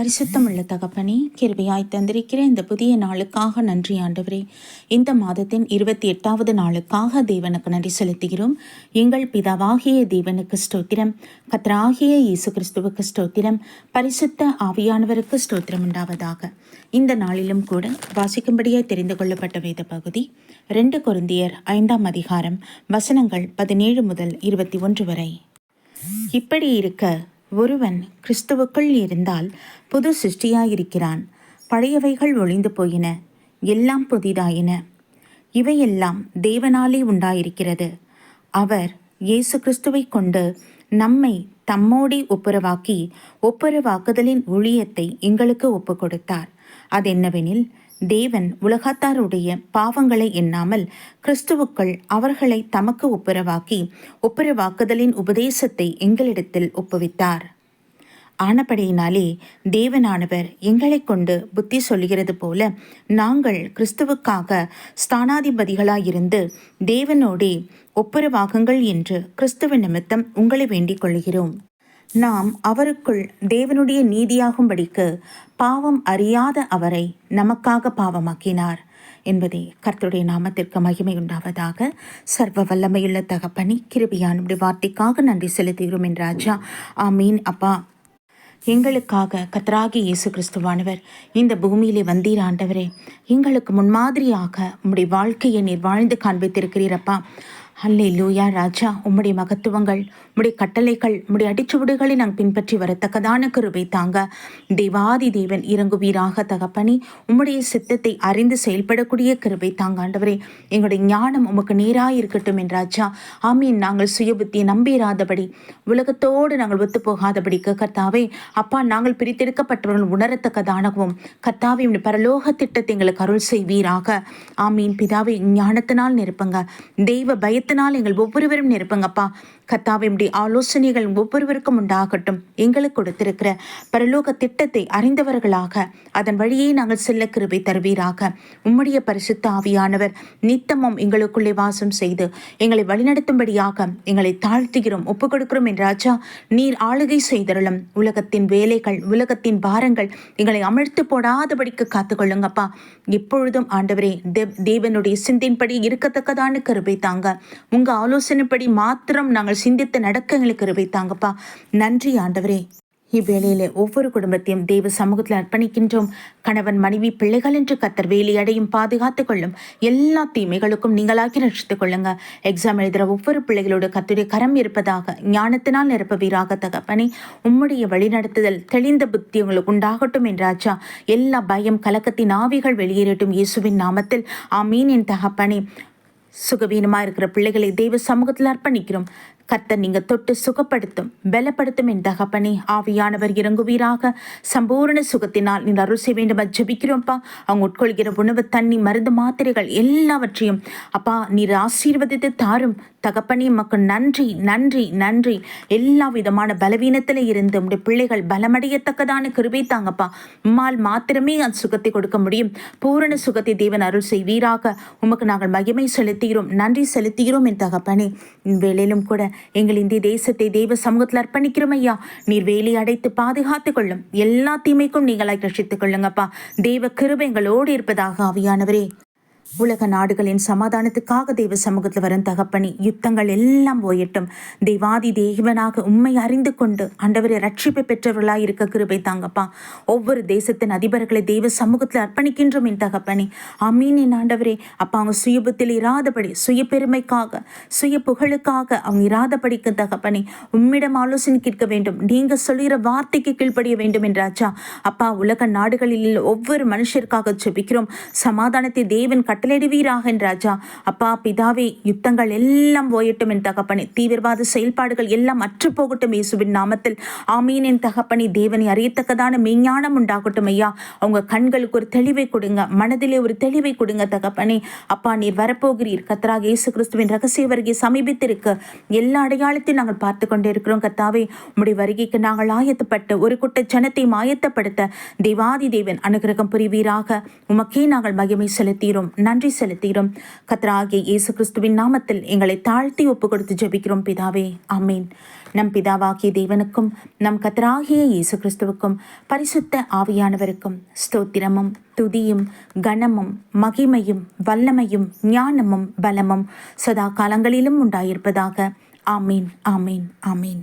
பரிசுத்தமுள்ள தகப்பனே கிருபியாய் தந்திருக்கிற இந்த புதிய நாளுக்காக நன்றி ஆண்டவரே. இந்த மாதத்தின் இருபத்தி எட்டாவது நாளுக்காக தேவனுக்கு நன்றி செலுத்துகிறோம். எங்கள் பிதாவாகிய தேவனுக்கு ஸ்தோத்திரம். கத்ராகிய இயேசு கிறிஸ்துவுக்கு ஸ்தோத்திரம். பரிசுத்த ஆவியானவருக்கு ஸ்தோத்திரம் உண்டாவதாக. இந்த நாளிலும் கூட வாசிக்கும்படியாய் தெரிந்து கொள்ளப்பட்ட வேத பகுதி ரெண்டு குருந்தியர் ஐந்தாம் அதிகாரம் வசனங்கள் பதினேழு முதல் இருபத்தி ஒன்று வரை. இப்படி இருக்க ஒருவன் கிறிஸ்துவுக்குள் இருந்தால் புது சிருஷ்டியாயிருக்கிறான். பழையவைகள் ஒளிந்து போயின எல்லாம் புதிதாயின. இவையெல்லாம் தேவனாலே உண்டாயிருக்கிறது. அவர் இயேசு கிறிஸ்துவை கொண்டு நம்மை தம்மோடி ஒப்புரவாக்கி ஒப்புரவாக்குதலின் ஊழியத்தை எங்களுக்கு ஒப்பு கொடுத்தார் அதென்னவெனில் தேவன் உலகத்தாருடைய பாவங்களை எண்ணாமல் கிறிஸ்துவுக்குள் அவர்களை தமக்கு ஒப்புரவாக்கி ஒப்புரவாக்குதலின் உபதேசத்தை எங்களிடத்தில் ஒப்புவித்தார். ஆனபடியினாலே தேவனானவர் எங்களை கொண்டு புத்தி சொல்கிறது போல நாங்கள் கிறிஸ்துவுக்காக ஸ்தானாதிபதிகளாயிருந்து தேவனோடே ஒப்புரவாகுங்கள் என்று கிறிஸ்துவ நிமித்தம் உங்களை வேண்டிக் கொள்கிறோம் நாம் அவருக்குள் தேவனுடைய நீதியாகும்படிக்கு பாவம் அறியாத அவரை நமக்காக பாவமாக்கினார் என்பதே கர்த்தருடைய நாமத்திற்கு மகிமை உண்டாவதாக சர்வ வல்லமையுள்ள தகப்பனி கிருபியானுடைய வார்த்தைக்காக நன்றி செலுத்துகிறோம் என் ராஜா. ஆமீன். அப்பா எங்களுக்காக கத்ராகி இயேசு கிறிஸ்துவானவர் இந்த பூமியிலே வந்தீர் ஆண்டவரே. எங்களுக்கு முன்மாதிரியாக உம்முடைய வாழ்க்கையை நீர் வாழ்ந்து காண்பித்திருக்கிறீரப்பா அல்லே லூயா ராஜா உம்முடைய மகத்துவங்கள் உம்முடைய கட்டளைகள் உம்முடைய அடிச்சுவடுகளை நாங்கள் பின்பற்றி வரத்தக்கதான கருவை தாங்க. தேவாதி தேவன் இறங்குவீராக தகப்பனி உம்முடைய சித்தத்தை அறிந்து செயல்படக்கூடிய கருவை தாங்க ஆண்டவரே. எங்களுடைய ஞானம் உமக்கு நேராக இருக்கட்டும் ராஜா. ஆமீன். நாங்கள் சுயபுத்தியை நம்பிராதபடி உலகத்தோடு நாங்கள் ஒத்து போகாதபடிக்கு கர்த்தாவே அப்பா நாங்கள் பிரித்தெடுக்கப்பட்டவர்கள் உணரத்தக்கதானவும் கர்த்தாவை பரலோக திட்டத்தை எங்களுக்கு அருள் செய்வீராக. ஆமீன். பிதாவை ஞானத்தினால் நிரப்புங்க. தெய்வ நாள் எங்கள் ஒவ்வொருவரும் நிரப்புங்கப்பா. கத்தாவினுடைய ஆலோசனைகள் ஒவ்வொருவருக்கும் உண்டாகட்டும். எங்களுக்கு கொடுத்திருக்கிற பரலோக திட்டத்தை அறிந்தவர்களாக அதன் வழியே நாங்கள் செல்ல கிருபை தருவீராக. உம்முடைய பரிசுத்த ஆவியானவர் நித்தமும் எங்களுக்குள்ளே வாசம் செய்து எங்களை வழிநடத்தும்படியாக எங்களை தாழ்த்துகிறோம் ஒப்புக் கொடுக்கிறோம் ராஜா. நீர் ஆளுகை செய்தருளும். உலகத்தின் வேலைகள் உலகத்தின் பாரங்கள் எங்களை அமிழ்த்து போடாதபடிக்கு காத்துக்கொள்ளுங்கப்பா. எப்பொழுதும் ஆண்டவரே தேவனுடைய சிந்தின்படி இருக்கத்தக்கதான கருவை தாங்க. உங்க ஆலோசனைப்படி மாத்திரம் நாங்கள் சிந்தித்து நடக்க எங்களுக்கு கிருபை தாங்கப்பா நன்றி ஆண்டவரே. இவ்வேளையிலே ஒவ்வொரு குடும்பத்தையும் தெய்வ சமூகத்தில் அர்ப்பணிக்கின்றோம். கணவன் மனைவி பிள்ளைகள் என்று கத்தர் வேலி அடையும் பாதுகாத்துக் கொள்ளும் எல்லா தீமைகளுக்கும் நீங்களாக்கி ரட்சித்துக் கொள்ளுங்க. எக்ஸாம் எழுதுகிற ஒவ்வொரு பிள்ளைகளோட கத்துடைய கரம் இருப்பதாக ஞானத்தினால் நிரப்பவீராக தகப்பனே. உம்முடைய வழிநடத்துதல் தெளிந்த புத்தி உங்களுக்கு உண்டாகட்டும் என்றாச்சா எல்லா பயம் கலக்கத்தின் ஆவிகள் வெளியேறட்டும் இயேசுவின் நாமத்தில். ஆமீன் என் தகப்பனே. சுகவீனமாக இருக்கிற பிள்ளைகளை தெய்வ சமூகத்தில் அர்ப்பணிக்கிறோம். கத்த நீங்க தொட்டு சுகப்படுத்தும் பலப்படுத்தும் என் தகப்பனே. ஆவியானவர் இறங்குவீராக. சம்பூர்ண சுகத்தினால் நீ அருள் செய்ய வேண்டும். ஜபிக்கிறோம்ப்பா. அவங்க உட்கொள்கிற உணவு தண்ணி மருந்து மாத்திரைகள் எல்லாவற்றையும். அப்பா நீர் ஆசீர்வதித்து தாரும். தகப்பனே மக்கள் நன்றி நன்றி நன்றி. எல்லா விதமான பலவீனத்தில் இருந்து உடைய பிள்ளைகள் பலமடையத்தக்கதான கிருபை தாங்கப்பா. உம்மால் மாத்திரமே அந்த சுகத்தை கொடுக்க முடியும். பூரண சுகத்தை தேவன் அருள் செய்வீராக. உமக்கு நாங்கள் மகிமை செலுத்துகிறோம் நன்றி செலுத்துகிறோம் என் தகப்பனே. வேலையிலும் கூட எங்கள் இந்திய தேசத்தை தெய்வ சமூகத்தில் அர்ப்பணிக்கிறோம் ஐயா. நீர் வேலி அடைத்து பாதுகாத்து கொள்ளும். எல்லா தீமைக்கும் நீங்களாய் ரசித்துக் கொள்ளுங்கப்பா. தெய்வ கிருபை எங்களோடு இருப்பதாக ஆவியானவரே. உலக நாடுகளின் சமாதானத்துக்காக தெய்வ சமூகத்தில் வரும் தகப்பனி யுத்தங்கள் எல்லாம் போயட்டும். தெய்வாதி தேவனாக உண்மை அறிந்து கொண்டு அண்டவரை ரட்சிப்பை பெற்றவர்களாக இருக்க கிருபை தாங்கப்பா. ஒவ்வொரு தேசத்தின் அதிபர்களை தெய்வ சமூகத்தில் அர்ப்பணிக்கின்றோம் என் தகப்பனி. அமீன் என் ஆண்டவரே. அப்பா அவங்க சுயபுத்தில் இராதபடி சுய பெருமைக்காக சுய புகழுக்காக அவங்க இராதபடிக்கு தகப்பனி உம்மிடம் ஆலோசனை கேட்க வேண்டும். நீங்க சொல்லுகிற வார்த்தைக்கு கீழ்ப்படிய வேண்டும் என்றாச்சா அப்பா உலக நாடுகளில் ஒவ்வொரு மனுஷருக்காக செபிக்கிறோம் சமாதானத்தை தேவன் கட்ட கட்டளையிடுவீராக ராஜா. அப்பா பிதாவே யுத்தங்கள் எல்லாம் போயட்டும் என் தகப்பனே. தீவிரவாத செயல்பாடுகள் எல்லாம் அற்று போகட்டும் இயேசுவின் நாமத்தில். ஆமீன் என் தகப்பனி. தேவனை அறியத்தக்கதான மெய்ஞானம் உண்டாகட்டும் ஐயா. அவங்க கண்களுக்கு ஒரு தெளிவை கொடுங்க. மனதிலே ஒரு தெளிவை கொடுங்க தகப்பனே. அப்பா நீர் வரப்போகிறீர். கத்ராக இயேசு கிறிஸ்துவின் ரகசிய வருகை சமீபித்திருக்க எல்லா அடையாளத்தையும் நாங்கள் பார்த்து கொண்டே இருக்கிறோம் கத்தாவே உடைய வருகைக்கு நாங்கள் ஆயத்தப்பட்டு ஒரு குட்ட ஜனத்தை மாயத்தப்படுத்த தேவாதி தேவன் அனுகிரகம் புரிவீராக. உமக்கே நாங்கள் மகிமை செலுத்தீரோம் நன்றி செலுத்துகிறோம். கத்ராகிய இயேசு கிறிஸ்துவின் நாமத்தில் எங்களை தாழ்த்தி ஒப்பு கொடுத்து ஜெபிக்கிறோம் பிதாவே. ஆமீன். நம் பிதாவாகிய தேவனுக்கும் நம் கத்ராகிய இயேசு கிறிஸ்துவுக்கும் பரிசுத்த ஆவியானவருக்கும் ஸ்தோத்திரமும் துதியும் கனமும் மகிமையும் வல்லமையும் ஞானமும் பலமும் சதா காலங்களிலும் உண்டாயிருப்பதாக. ஆமீன் ஆமீன் ஆமீன்.